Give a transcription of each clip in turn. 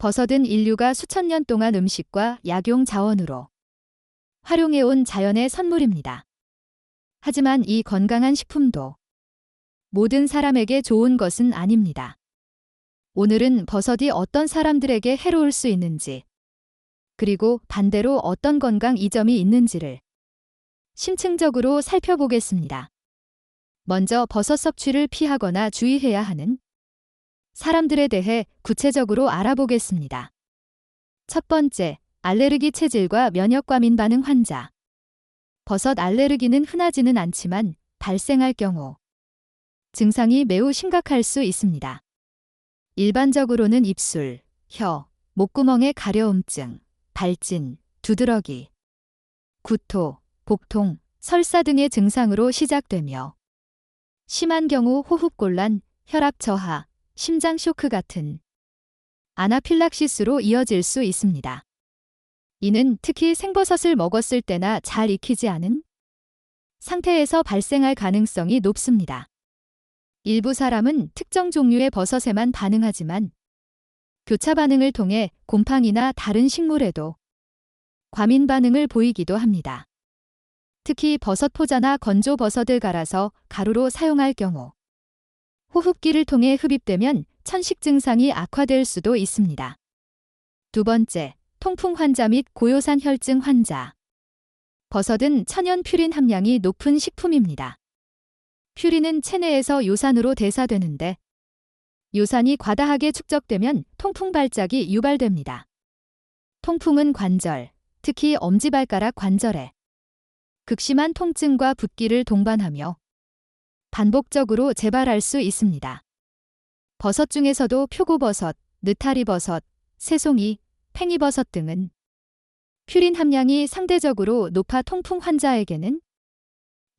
버섯은 인류가 수천 년 동안 음식과 약용 자원으로 활용해온 자연의 선물입니다. 하지만 이 건강한 식품도 모든 사람에게 좋은 것은 아닙니다. 오늘은 버섯이 어떤 사람들에게 해로울 수 있는지, 그리고 반대로 어떤 건강 이점이 있는지를 심층적으로 살펴보겠습니다. 먼저 버섯 섭취를 피하거나 주의해야 하는 사람들에 대해 구체적으로 알아보겠습니다. 첫 번째, 알레르기 체질과 면역 과민 반응 환자. 버섯 알레르기는 흔하지는 않지만 발생할 경우 증상이 매우 심각할 수 있습니다. 일반적으로는 입술, 혀, 목구멍의 가려움증, 발진, 두드러기, 구토, 복통, 설사 등의 증상으로 시작되며 심한 경우 호흡곤란, 혈압 저하, 심장 쇼크 같은 아나필락시스로 이어질 수 있습니다. 이는 특히 생버섯을 먹었을 때나 잘 익히지 않은 상태에서 발생할 가능성이 높습니다. 일부 사람은 특정 종류의 버섯에만 반응하지만 교차 반응을 통해 곰팡이나 다른 식물에도 과민 반응을 보이기도 합니다. 특히 버섯 포자나 건조 버섯을 갈아서 가루로 사용할 경우 호흡기를 통해 흡입되면 천식 증상이 악화될 수도 있습니다. 두 번째, 통풍 환자 및 고요산 혈증 환자. 버섯은 천연 퓨린 함량이 높은 식품입니다. 퓨린은 체내에서 요산으로 대사되는데 요산이 과다하게 축적되면 통풍 발작이 유발됩니다. 통풍은 관절, 특히 엄지발가락 관절에 극심한 통증과 붓기를 동반하며 반복적으로 재발할 수 있습니다. 버섯 중에서도 표고버섯, 느타리버섯, 새송이, 팽이버섯 등은 퓨린 함량이 상대적으로 높아 통풍 환자에게는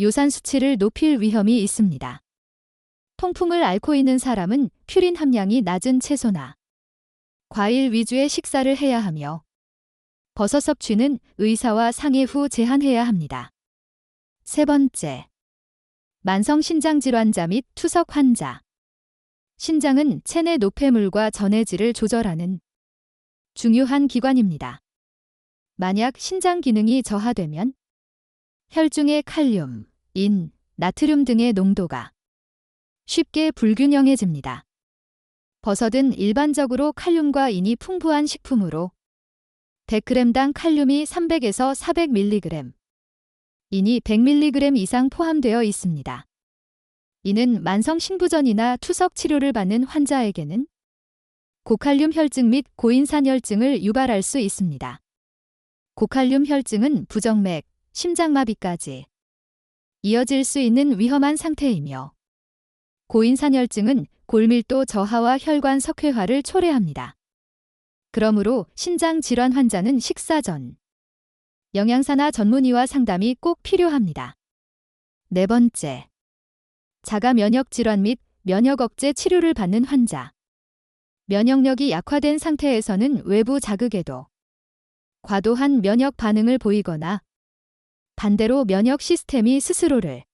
요산 수치를 높일 위험이 있습니다. 통풍을 앓고 있는 사람은 퓨린 함량이 낮은 채소나 과일 위주의 식사를 해야 하며 버섯 섭취는 의사와 상의 후 제한해야 합니다. 세 번째. 만성 신장 질환자 및 투석 환자. 신장은 체내 노폐물과 전해질을 조절하는 중요한 기관입니다. 만약 신장 기능이 저하되면 혈중의 칼륨, 인, 나트륨 등의 농도가 쉽게 불균형해집니다. 버섯은 일반적으로 칼륨과 인이 풍부한 식품으로 100g당 칼륨이 300에서 400mg, 인이 100mg 이상 포함되어 있습니다. 이는 만성 신부전이나 투석 치료를 받는 환자에게는 고칼륨 혈증 및 고인산혈증을 유발할 수 있습니다. 고칼륨 혈증은 부정맥, 심장마비까지 이어질 수 있는 위험한 상태이며 고인산혈증은 골밀도 저하와 혈관 석회화를 초래합니다. 그러므로 신장 질환 환자는 식사 전 영양사나 전문의와 상담이 꼭 필요합니다. 네 번째. 자가 면역 질환 및 면역 억제 치료를 받는 환자. 면역력이 약화된 상태에서는 외부 자극에도 과도한 면역 반응을 보이거나 반대로 면역 시스템이 스스로를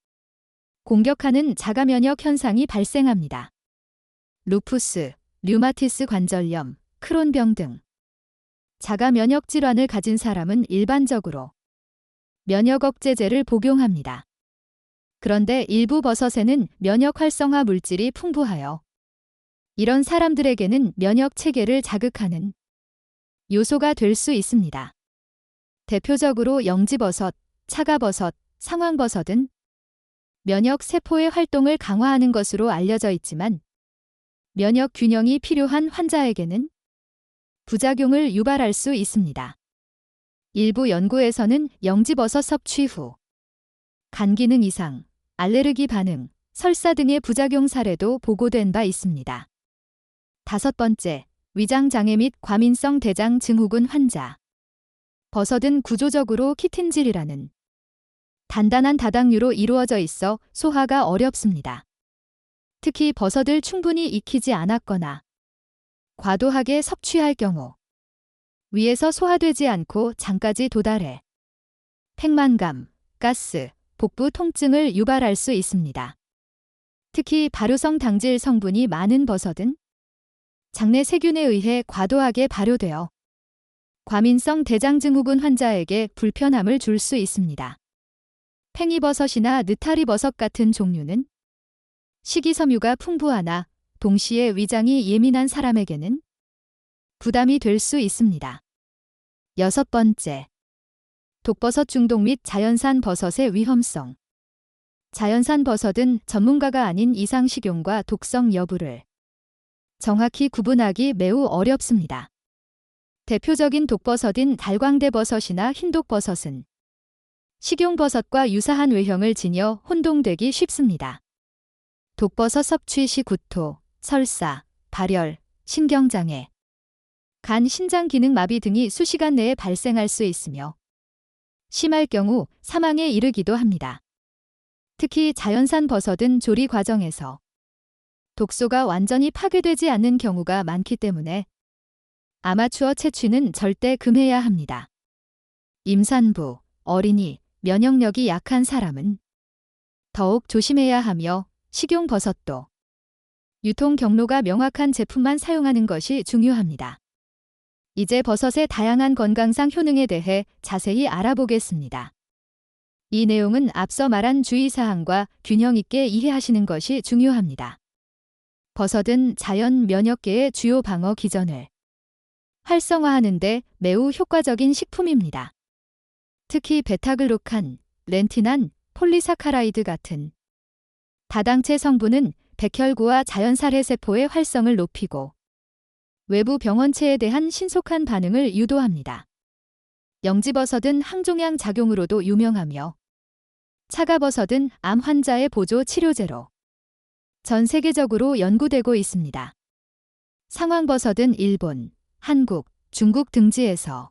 공격하는 자가 면역 현상이 발생합니다. 루푸스, 류마티스 관절염, 크론병 등 자가 면역 질환을 가진 사람은 일반적으로 면역 억제제를 복용합니다. 그런데 일부 버섯에는 면역 활성화 물질이 풍부하여 이런 사람들에게는 면역 체계를 자극하는 요소가 될 수 있습니다. 대표적으로 영지버섯, 차가버섯, 상황버섯은 면역 세포의 활동을 강화하는 것으로 알려져 있지만 면역 균형이 필요한 환자에게는 부작용을 유발할 수 있습니다. 일부 연구에서는 영지버섯 섭취 후 간 기능 이상, 알레르기 반응, 설사 등의 부작용 사례도 보고된 바 있습니다. 다섯 번째, 위장 장애 및 과민성 대장 증후군 환자. 버섯은 구조적으로 키틴질이라는 단단한 다당류로 이루어져 있어 소화가 어렵습니다. 특히 버섯을 충분히 익히지 않았거나 과도하게 섭취할 경우 위에서 소화되지 않고 장까지 도달해 팽만감, 가스, 복부 통증을 유발할 수 있습니다. 특히 발효성 당질 성분이 많은 버섯은 장내 세균에 의해 과도하게 발효되어 과민성 대장 증후군 환자에게 불편함을 줄 수 있습니다. 팽이버섯이나 느타리버섯 같은 종류는 식이섬유가 풍부하나 동시에 위장이 예민한 사람에게는 부담이 될 수 있습니다. 여섯 번째. 독버섯 중독 및 자연산 버섯의 위험성. 자연산 버섯은 전문가가 아닌 이상 식용과 독성 여부를 정확히 구분하기 매우 어렵습니다. 대표적인 독버섯인 달광대버섯이나 흰독버섯은 식용버섯과 유사한 외형을 지녀 혼동되기 쉽습니다. 독버섯 섭취 시 구토, 설사, 발열, 신경장애, 간 신장 기능 마비 등이 수시간 내에 발생할 수 있으며 심할 경우 사망에 이르기도 합니다. 특히 자연산 버섯은 조리 과정에서 독소가 완전히 파괴되지 않는 경우가 많기 때문에 아마추어 채취는 절대 금해야 합니다. 임산부, 어린이, 면역력이 약한 사람은 더욱 조심해야 하며 식용 버섯도 유통 경로가 명확한 제품만 사용하는 것이 중요합니다. 이제 버섯의 다양한 건강상 효능에 대해 자세히 알아보겠습니다. 이 내용은 앞서 말한 주의사항과 균형 있게 이해하시는 것이 중요합니다. 버섯은 자연 면역계의 주요 방어 기전을 활성화하는데 매우 효과적인 식품입니다. 특히 베타글루칸, 렌티난, 폴리사카라이드 같은 다당체 성분은 백혈구와 자연살해 세포의 활성을 높이고 외부 병원체에 대한 신속한 반응을 유도합니다. 영지버섯은 항종양 작용으로도 유명하며 차가버섯은 암 환자의 보조 치료제로 전 세계적으로 연구되고 있습니다. 상황버섯은 일본, 한국, 중국 등지에서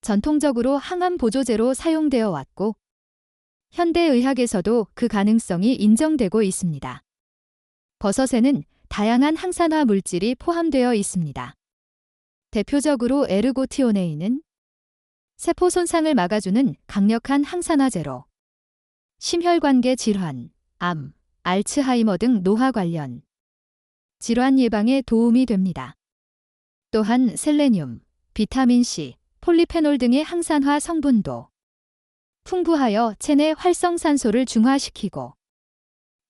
전통적으로 항암 보조제로 사용되어 왔고 현대의학에서도 그 가능성이 인정되고 있습니다. 버섯에는 다양한 항산화 물질이 포함되어 있습니다. 대표적으로 에르고티오네인은 세포 손상을 막아주는 강력한 항산화제로 심혈관계 질환, 암, 알츠하이머 등 노화 관련 질환 예방에 도움이 됩니다. 또한 셀레늄, 비타민C, 폴리페놀 등의 항산화 성분도 풍부하여 체내 활성산소를 중화시키고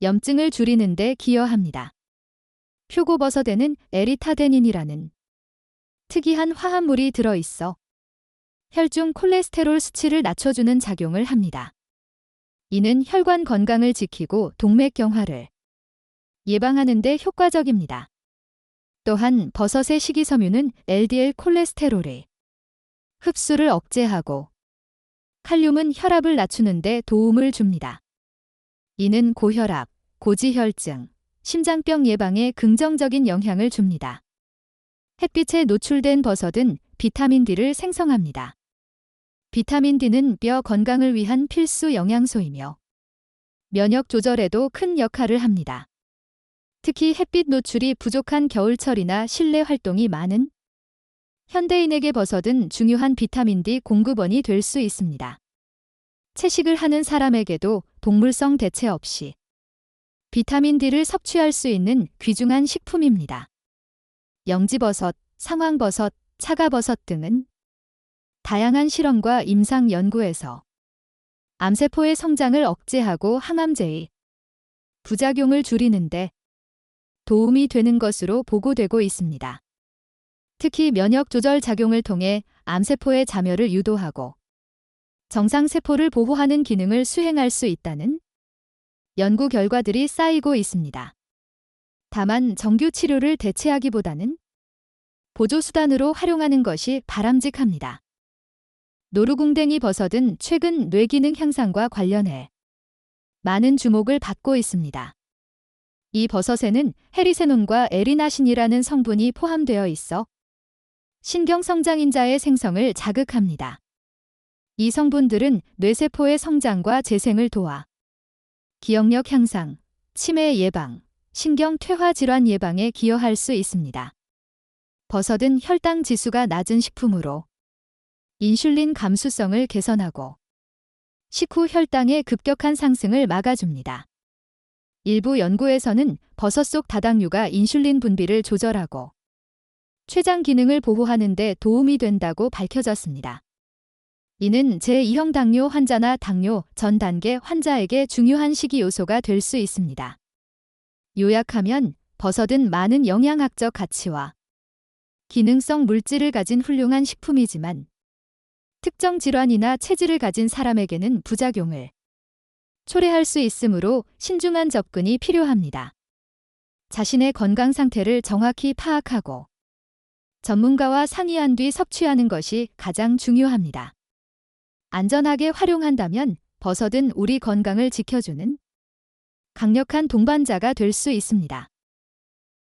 염증을 줄이는 데 기여합니다. 표고버섯에는 에리타데닌이라는 특이한 화합물이 들어있어 혈중 콜레스테롤 수치를 낮춰주는 작용을 합니다. 이는 혈관 건강을 지키고 동맥경화를 예방하는 데 효과적입니다. 또한 버섯의 식이섬유는 LDL 콜레스테롤의 흡수를 억제하고 칼륨은 혈압을 낮추는 데 도움을 줍니다. 이는 고혈압, 고지혈증, 심장병 예방에 긍정적인 영향을 줍니다. 햇빛에 노출된 버섯은 비타민 D를 생성합니다. 비타민 D는 뼈 건강을 위한 필수 영양소이며 면역 조절에도 큰 역할을 합니다. 특히 햇빛 노출이 부족한 겨울철이나 실내 활동이 많은 현대인에게 버섯은 중요한 비타민 D 공급원이 될 수 있습니다. 채식을 하는 사람에게도 동물성 대체 없이 비타민 D를 섭취할 수 있는 귀중한 식품입니다. 영지버섯, 상황버섯, 차가버섯 등은 다양한 실험과 임상 연구에서 암세포의 성장을 억제하고 항암제의 부작용을 줄이는데 도움이 되는 것으로 보고되고 있습니다. 특히 면역 조절 작용을 통해 암세포의 자멸을 유도하고 정상세포를 보호하는 기능을 수행할 수 있다는 연구 결과들이 쌓이고 있습니다. 다만 정규 치료를 대체하기보다는 보조수단으로 활용하는 것이 바람직합니다. 노루궁뎅이 버섯은 최근 뇌기능 향상과 관련해 많은 주목을 받고 있습니다. 이 버섯에는 헤리세논과 에리나신이라는 성분이 포함되어 있어 신경성장인자의 생성을 자극합니다. 이 성분들은 뇌세포의 성장과 재생을 도와 기억력 향상, 치매 예방, 신경 퇴화 질환 예방에 기여할 수 있습니다. 버섯은 혈당 지수가 낮은 식품으로 인슐린 감수성을 개선하고 식후 혈당의 급격한 상승을 막아줍니다. 일부 연구에서는 버섯 속 다당류가 인슐린 분비를 조절하고 췌장 기능을 보호하는 데 도움이 된다고 밝혀졌습니다. 이는 제2형 당뇨 환자나 당뇨 전 단계 환자에게 중요한 식이 요소가 될 수 있습니다. 요약하면 버섯은 많은 영양학적 가치와 기능성 물질을 가진 훌륭한 식품이지만 특정 질환이나 체질을 가진 사람에게는 부작용을 초래할 수 있으므로 신중한 접근이 필요합니다. 자신의 건강 상태를 정확히 파악하고 전문가와 상의한 뒤 섭취하는 것이 가장 중요합니다. 안전하게 활용한다면 버섯은 우리 건강을 지켜주는 강력한 동반자가 될 수 있습니다.